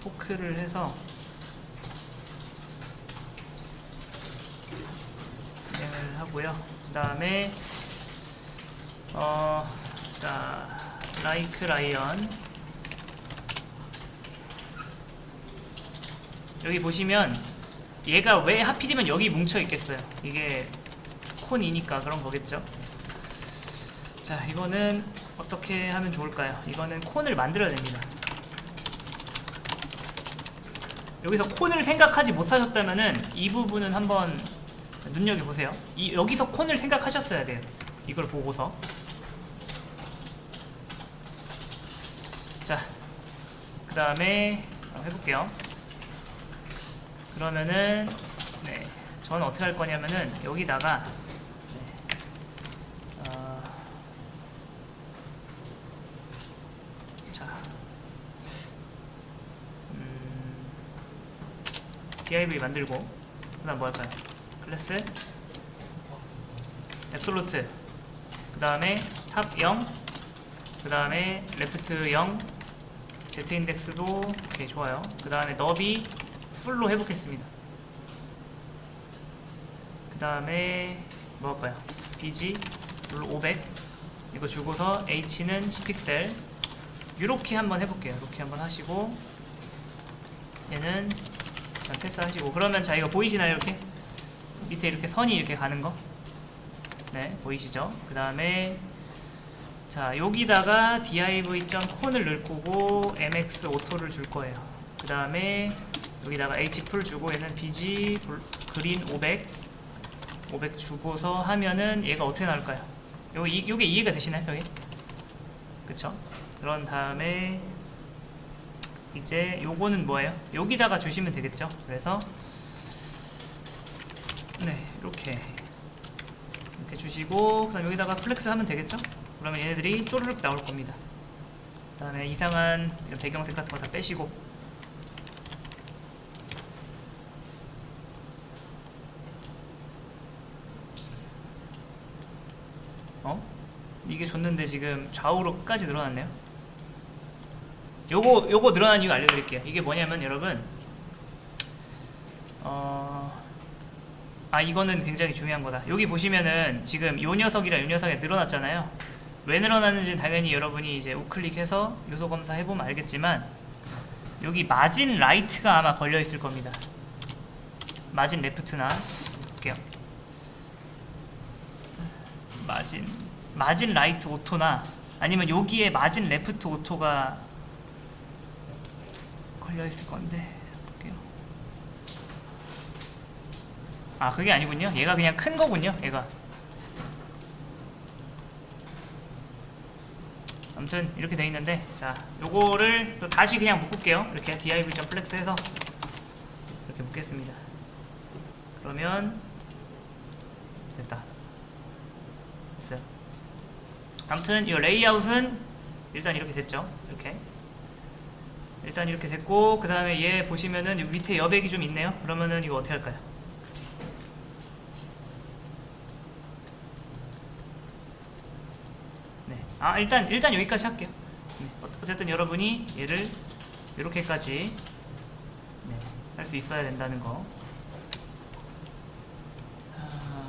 포크를 해서 진행을 하고요. 그 다음에 어, 자, 라이크 라이언 여기 보시면 얘가 왜 하필이면 여기 뭉쳐 있겠어요. 이게 콘이니까 그런 거겠죠. 자, 이거는 어떻게 하면 좋을까요? 이거는 콘을 만들어야 됩니다. 여기서 콘을 생각하지 못하셨다면은 이 부분은 한번 눈여겨 보세요. 이 여기서 콘을 생각하셨어야 돼요. 이걸 보고서. 자, 그 다음에 해볼게요. 그러면은 네, 저는 어떻게 할 거냐면은 여기다가 네, 어, 자, 음, div 만들고 그다음 뭐 할까요? 클래스 앱솔루트 그 다음에 탑 0, 그 다음에 레프트 0, z 인덱스도 오케이 좋아요. 그 다음에 너비 풀로 회복했습니다. 그 다음에 뭐 할까요? bg 룰 500 이거 주고서 h는 10픽셀 이렇게 한번 해볼게요. 이렇게 한번 하시고 얘는 그냥 패스하시고 그러면 자 이거 보이시나요 이렇게 밑에 이렇게 선이 이렇게 가는 거? 네 보이시죠? 그 다음에 자 여기다가 div.con을 넣을 거고 mx 오토를 줄 거예요. 그 다음에 여기다가 h 풀 주고 얘는 bg 불- 그린 500 500 주고서 하면은 얘가 어떻게 나올까요? 요 이, 요게 이해가 되시나요? 여기? 그쵸? 그런 다음에 이제 요거는 뭐예요? 여기다가 주시면 되겠죠? 그래서 네 이렇게 이렇게 주시고 그다음 여기다가 플렉스 하면 되겠죠? 그러면 얘네들이 쪼르륵 나올 겁니다. 그다음에 이상한 배경색 같은 거 다 빼시고 어? 이게 줬는데 지금 좌우로 끝까지 늘어났네요. 요거 요거 늘어난 이유 알려드릴게요. 이게 뭐냐면 여러분 어. 아 이거는 굉장히 중요한 거다. 여기 보시면은 지금 요 녀석이랑 요 녀석이 늘어났잖아요. 왜 늘어나는지 당연히 여러분이 이제 우클릭해서 요소 검사 해보면 알겠지만 여기 마진 라이트가 아마 걸려 있을 겁니다. 마진 레프트나 볼게요. 마진 마진 라이트 오토나 아니면 여기에 마진 레프트 오토가 걸려 있을 건데 자, 볼게요. 아 그게 아니군요. 얘가 그냥 큰 거군요. 얘가. 아무튼 이렇게 돼 있는데 자 요거를 또 다시 그냥 묶을게요. 이렇게 div.flex 해서 이렇게 묶겠습니다. 그러면 됐다. 됐어요. 아무튼 이 레이아웃은 일단 이렇게 됐죠. 이렇게 일단 이렇게 됐고 그 다음에 얘 보시면은 밑에 여백이 좀 있네요 그러면은 이거 어떻게 할까요? 네. 아 일단 일단 여기까지 할게요 네. 어, 어쨌든 여러분이 얘를 이렇게까지 네. 할 수 있어야 된다는 거 아.